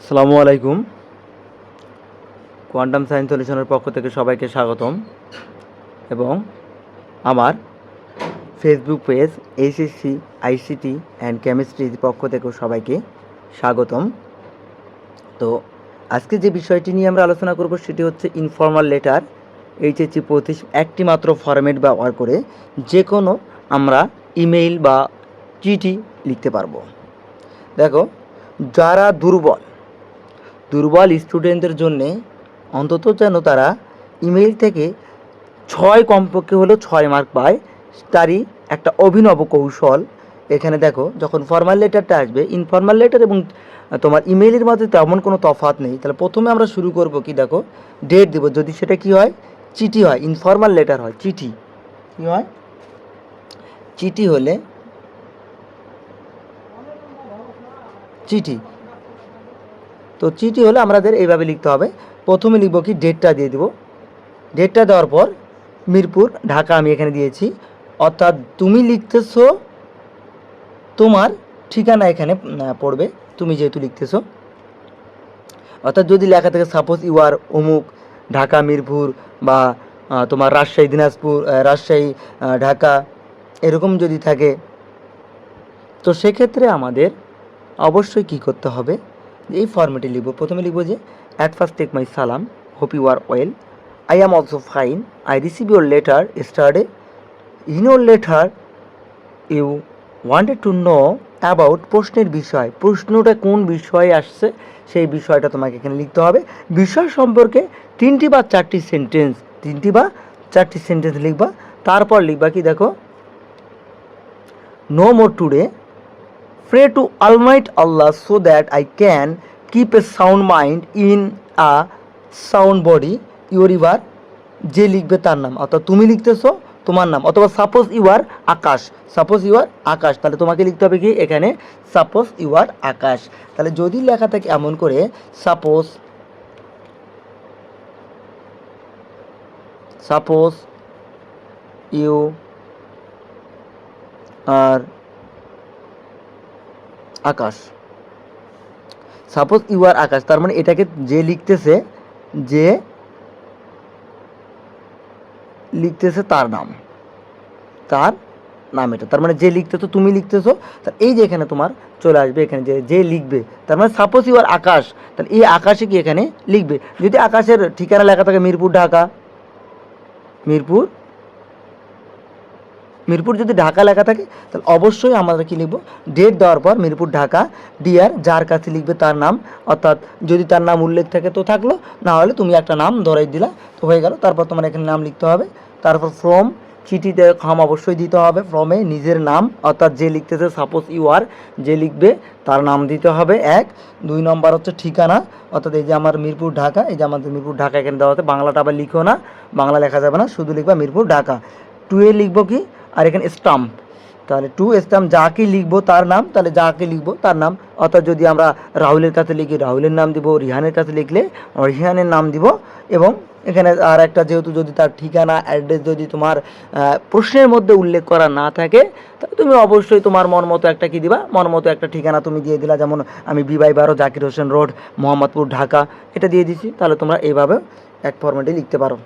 আসসালামু আলাইকুম। Quantum science সলিউশনের পক্ষ থেকে সবাইকে স্বাগতম। এবং আমার Facebook page HSC ICT and কেমিস্ট্রির পক্ষ থেকেও সবাইকে স্বাগতম। তো আজকে যে বিষয়টি নিয়ে আমরা আলোচনা করব সেটি হচ্ছে ইনফর্মাল লেটার এইচএসসি পঁচিশ, একটি মাত্র ফরম্যাট ব্যবহার করে যে কোনো আমরা ইমেইল বা চিঠি লিখতে পারব। দেখো, যারা দুর্বল দুর্বল স্টুডেন্টদের জন্যে অন্তত যেন তারা ইমেইল থেকে ছয় কমপক্ষে হলেও ছয় মার্ক পায়, তারই একটা অভিনব কৌশল। এখানে দেখো, যখন ফর্মাল লেটারটা আসবে ইনফর্মাল লেটার এবং তোমার ইমেইলের মধ্যে তেমন কোনো তফাৎ নেই। তাহলে প্রথমে আমরা শুরু করব কি দেখো? ডেট দেবো। যদি সেটা কি হয়? চিঠি হয়। ইনফর্মাল লেটার হয়। চিঠি। কি হয়? চিঠি হলে চিঠি। তো চিঠি হলে আমাদের এইভাবে লিখতে হবে। প্রথমে লিখব কি ডেটটা দিয়ে দেবো। ডেটটা দেওয়ার পর মিরপুর, ঢাকা আমি এখানে দিয়েছি। অর্থাৎ তুমি লিখতেছো তোমার ঠিকানা এখানে পড়বে, তুমি যেহেতু লিখতেছো। অর্থাৎ যদি লেখা থাকে সাপোজ ইউ আর অমুক ঢাকা, মিরপুর বা তোমার রাজশাহী, দিনাজপুর রাজশাহী ঢাকা, এরকম যদি থাকে, তো সেক্ষেত্রে আমাদের অবশ্যই কি করতে হবে? এই ফর্মেটে লিখব। প্রথমে লিখব যে অ্যাট ফার্স্ট টেক মাই সালাম hope you are well I am also fine I receive your letter yesterday in your letter you wanted to know about প্রশ্নের বিষয়। প্রশ্নটা কোন বিষয়ে আসছে, সেই বিষয়টা তোমাকে এখানে লিখতে হবে। বিষয় সম্পর্কে তিনটি বা চারটি সেন্টেন্স তিনটি বা চারটি সেন্টেন্স লিখবা। তারপর লিখবা কি দেখো no more today pray to Almighty Allah so that I can keep a sound mind in a sound body. Your ever যে লিখবে তার নাম। অর্থাৎ তুমি লিখতেছো, তোমার নাম। অথবা suppose you are Akash. Suppose you are Akash. তাহলে তোমাকে লিখতে হবে কি? এখানে সাপোজ ইউ আর আকাশ। তাহলে যদি লেখা থাকে এমন করে suppose suppose you are Akash. Suppose you are Akash, তার মানে এটাকে যে লিখতেছে যে লিখতেছে তার নাম। তার নাম এটা। তার মানে যে লিখতেছো, তুমি লিখতেছো, তার এই যে এখানে তোমার চলে আসবে, এখানে যে যে লিখবে, তার মানে সাপোজ ইউ আর আকাশ, তাহলে এই আকাশে কি এখানে লিখবে? যদি আকাশের ঠিকানা লেখা থাকে মিরপুর, ঢাকা। মিরপুর মিরপুর যদি ঢাকা লেখা থাকে, তাহলে অবশ্যই আমরা কি লিখব? ডেট দেওয়ার পর মিরপুর ঢাকা ডিয়ার যার কাছে লিখবে তার নাম, অর্থাৎ যদি তার নাম উল্লেখ থাকে তো থাকল, না হলে তুমি একটা নাম ধরাই দিলা, তো হয়ে গেল। তারপর তোমার এখানে নাম লিখতে হবে। তারপর ফ্রম চিঠিতে খাম অবশ্যই দিতে হবে। ফ্রমে নিজের নাম, অর্থাৎ যে লিখতেছে সাপোজ ইউ আর যে লিখবে, তার নাম দিতে হবে এক। দুই নম্বর হচ্ছে ঠিকানা, অর্থাৎ এই যে আমার মিরপুর ঢাকা, এই যে আমাদের মিরপুর ঢাকা এখানে দেওয়া হচ্ছে বাংলাটা আবার লিখো না, বাংলা লেখা যাবে না, শুধু লিখবা মিরপুর ঢাকা। টুয়ে লিখব কি? আর এখানে স্টাম্প তাহলে টু স্টাম্প যাকে লিখব তার নাম, তাহলে যাকে লিখব তার নাম। অর্থাৎ যদি আমরা রাহুলের কাছে লিখি, রাহুলের নাম দিব, রিহানের কাছে লিখলে রিহানের নাম দিব। এবং এখানে আর একটা যেহেতু যদি তার ঠিকানা অ্যাড্রেস যদি তোমার প্রশ্নের মধ্যে উল্লেখ করা না থাকে, তাহলে তুমি অবশ্যই তোমার মন মতো একটা কি দিবা? মন মতো একটা ঠিকানা তুমি দিয়ে দিলা। যেমন আমি বিবাই বারো জাকির হোসেন রোড মোহাম্মদপুর ঢাকা এটা দিয়ে দিছি। তাহলে তোমরা এইভাবে এক ফর্মেটে লিখতে পারো।